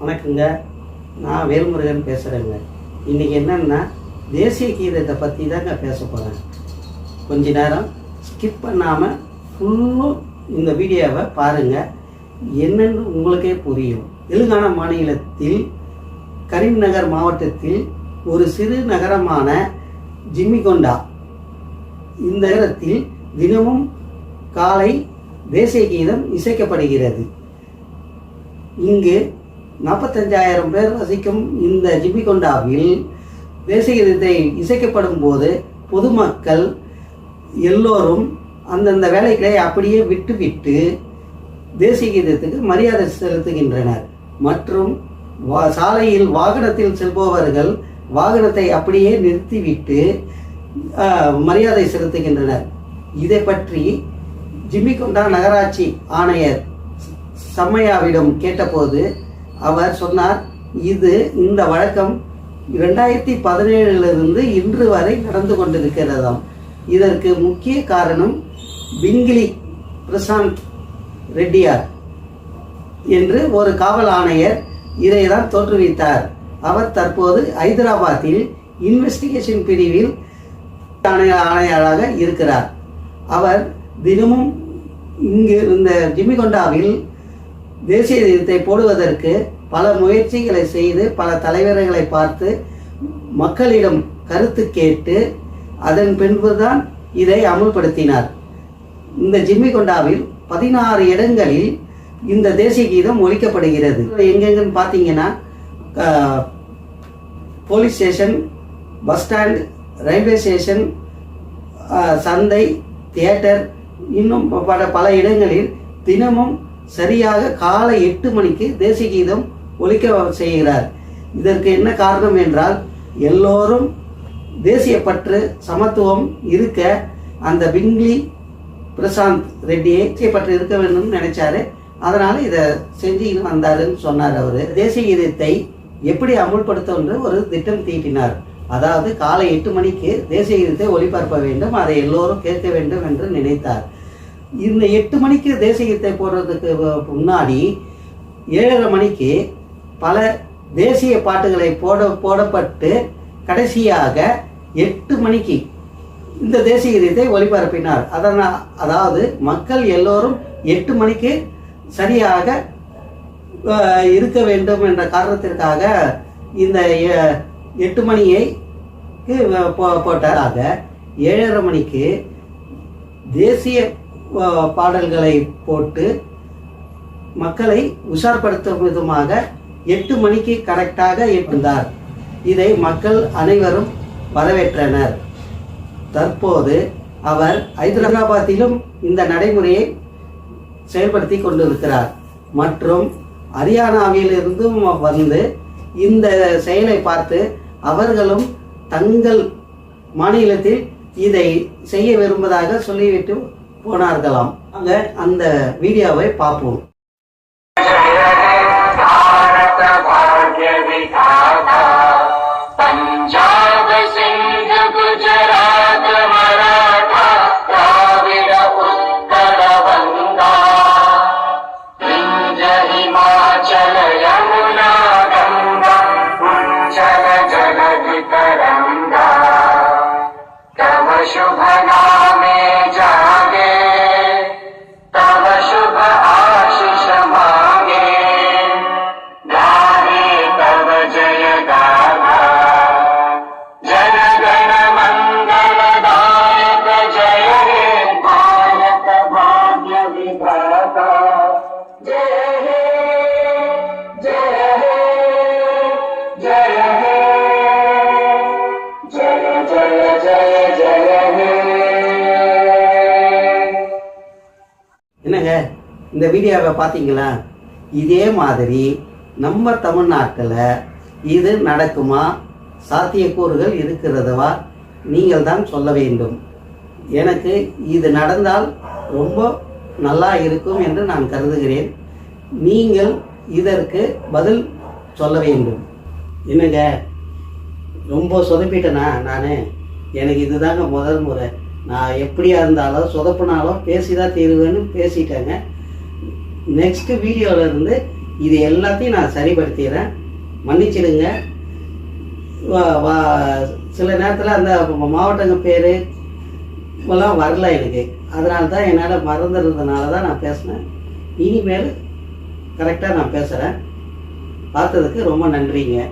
வணக்கங்க. நான் வேல்முருகன் பேசுகிறேங்க இன்றைக்கி என்னென்னா தேசிய கீதத்தை பற்றி தாங்க பேச போகிறேன் கொஞ்ச நேரம் ஸ்கிப் பண்ணாமல் ஃபுல்லும் இந்த வீடியோவை பாருங்கள் என்னன்னு உங்களுக்கே புரியும். தெலுங்கானா மாநிலத்தில் கரீம்நகர் மாவட்டத்தில் ஒரு சிறு நகரமான ஜிம்மிகொண்டா. இந்த நகரத்தில் தினமும் காலை தேசிய கீதம் இசைக்கப்படுகிறது. இங்கு நாற்பத்தஞ்சாயிரம் பேர் வசிக்கும் இந்த ஜிபிகொண்டாவில் தேசிய கீதத்தை இசைக்கப்படும் போது பொதுமக்கள் எல்லோரும் அந்தந்த வேலைகளை அப்படியே விட்டுவிட்டு தேசிய கீதத்துக்கு மரியாதை செலுத்துகின்றனர். மற்றும் வா- சாலையில் வாகனத்தில் செல்பவர்கள் வாகனத்தை அப்படியே நிறுத்திவிட்டு மரியாதை செலுத்துகின்றனர். இதை பற்றி ஜிம்மிகொண்டா நகராட்சி ஆணையர் சம்மையாவிடம் கேட்டபோது அவர் சொன்னார் இது இந்த வழக்கம் இரண்டாயிரத்தி பதினேழிலிருந்து இன்று வரை நடந்து கொண்டிருக்கிறதாம். இதற்கு முக்கிய காரணம் பிங்கிலி பிரசாந்த் ரெட்டியார் என்று ஒரு காவல் ஆணையர் இதை தான் தோற்றுவித்தார். அவர் தற்போது ஹைதராபாத்தில் இன்வெஸ்டிகேஷன் பிரிவில் ஆணைய ஆணையராக இருக்கிறார். அவர் தினமும் இங்கு இந்த ஜிமிகொண்டாவில் தேசிய கீதத்தை போடுவதற்கு பல முயற்சிகளை செய்து பல தலைவர்களை பார்த்து மக்களிடம் கருத்து கேட்டு அதன் பின்புதான் இதை அமுல்படுத்தினார். இந்த ஜிம்மிகொண்டாவில் பதினாறு இடங்களில் இந்த தேசிய கீதம் ஒழிக்கப்படுகிறது. எங்கெங்கன்னு பார்த்தீங்கன்னா police station bus stand railway station சந்தை தியேட்டர் இன்னும் பல பல இடங்களில் தினமும் சரியாக காலை எட்டு மணிக்கு தேசிய கீதம் ஒழிக்க செய்கிறார். இதற்கு என்ன காரணம் என்றால் எல்லோரும் தேசிய பற்று சமத்துவம் இருக்க அந்த பிங்லி பிரசாந்த் ரெட்டியை தேசிய பற்று இருக்க வேண்டும்னு நினைச்சாரு. அதனால இதை செஞ்சு வந்தாருன்னு சொன்னார் அவர். தேசிய கீதத்தை எப்படி அமுல்படுத்தும் ஒரு திட்டம் தீட்டினார். அதாவது காலை எட்டு மணிக்கு தேசிய கீதத்தை ஒளிபரப்ப வேண்டும் அதை எல்லோரும் கேட்க வேண்டும் என்று நினைத்தார். இந்த எட்டு மணிக்கு தேசிய போடுறதுக்கு முன்னாடி ஏழரை மணிக்கு பல தேசிய பாட்டுகளை போட போடப்பட்டு கடைசியாக எட்டு மணிக்கு இந்த தேசிய கீதத்தை ஒளிபரப்பினார். அதனால் அதாவது மக்கள் எல்லோரும் எட்டு மணிக்கு சரியாக இருக்க வேண்டும் என்ற காரணத்திற்காக இந்த எ- எட்டு மணியை போட்டதாக போ- ஆக ஏழரை மணிக்கு தேசிய பாடல்களை போட்டு மக்களை உஷார்படுத்தும் விதமாக எட்டு மணிக்கு கரெக்டாக இருந்தார் இதை மக்கள் அனைவரும் வரவேற்றனர். தற்போது அவர் ஹைதராபாத்திலும் இந்த நடைமுறையை செயல்படுத்தி கொண்டிருக்கிறார். மற்றும் ஹரியானாவிலிருந்தும் வந்து இந்த செயலை பார்த்து அவர்களும் தங்கள் மாநிலத்தில் இதை செய்ய விரும்புவதாக சொல்லிவிட்டு போனார்களாம் அங்க அந்த வீடியோவை பார்ப்போம் भारत भाग्य विधाता पंजाब सिंध என்னங்க இந்த வீடியோவை பார்த்தீங்களா? இதே மாதிரி நம்ம தமிழ்நாட்டில் இது நடக்குமா? சாத்தியக்கூறுகள் இருக்கிறதவா? நீங்கள் தான் சொல்ல வேண்டும். எனக்கு இது நடந்தால் ரொம்ப நல்லா இருக்கும் என்று நான் கருதுகிறேன். நீங்கள் இதற்கு பதில் சொல்ல வேண்டும். என்னங்க? ரொம்ப சொதப்பிட்டேனா நான்? எனக்கு இதுதாங்க முதல் முறை. நான் எப்படியா இருந்தாலும் சொதப்பினாலும் பேசி தான் தீருவேன்னு பேசிட்டேங்க. நெக்ஸ்ட் வீடியோவில் இருந்து இது எல்லாத்தையும் நான் சரிப்படுத்திடுறேன். மன்னிச்சிடுங்க. வா- வா- சில நேரத்தில் அந்த மாவட்டங்க பேர் எல்லாம் வரல எனக்கு. அதனால தான் என்னால் மறந்துடுறதுனால தான் நான் பேசினேன். இனிமேல் கரெக்டாக நான் பேசுகிறேன் பார்த்ததுக்கு ரொம்ப நன்றிங்க.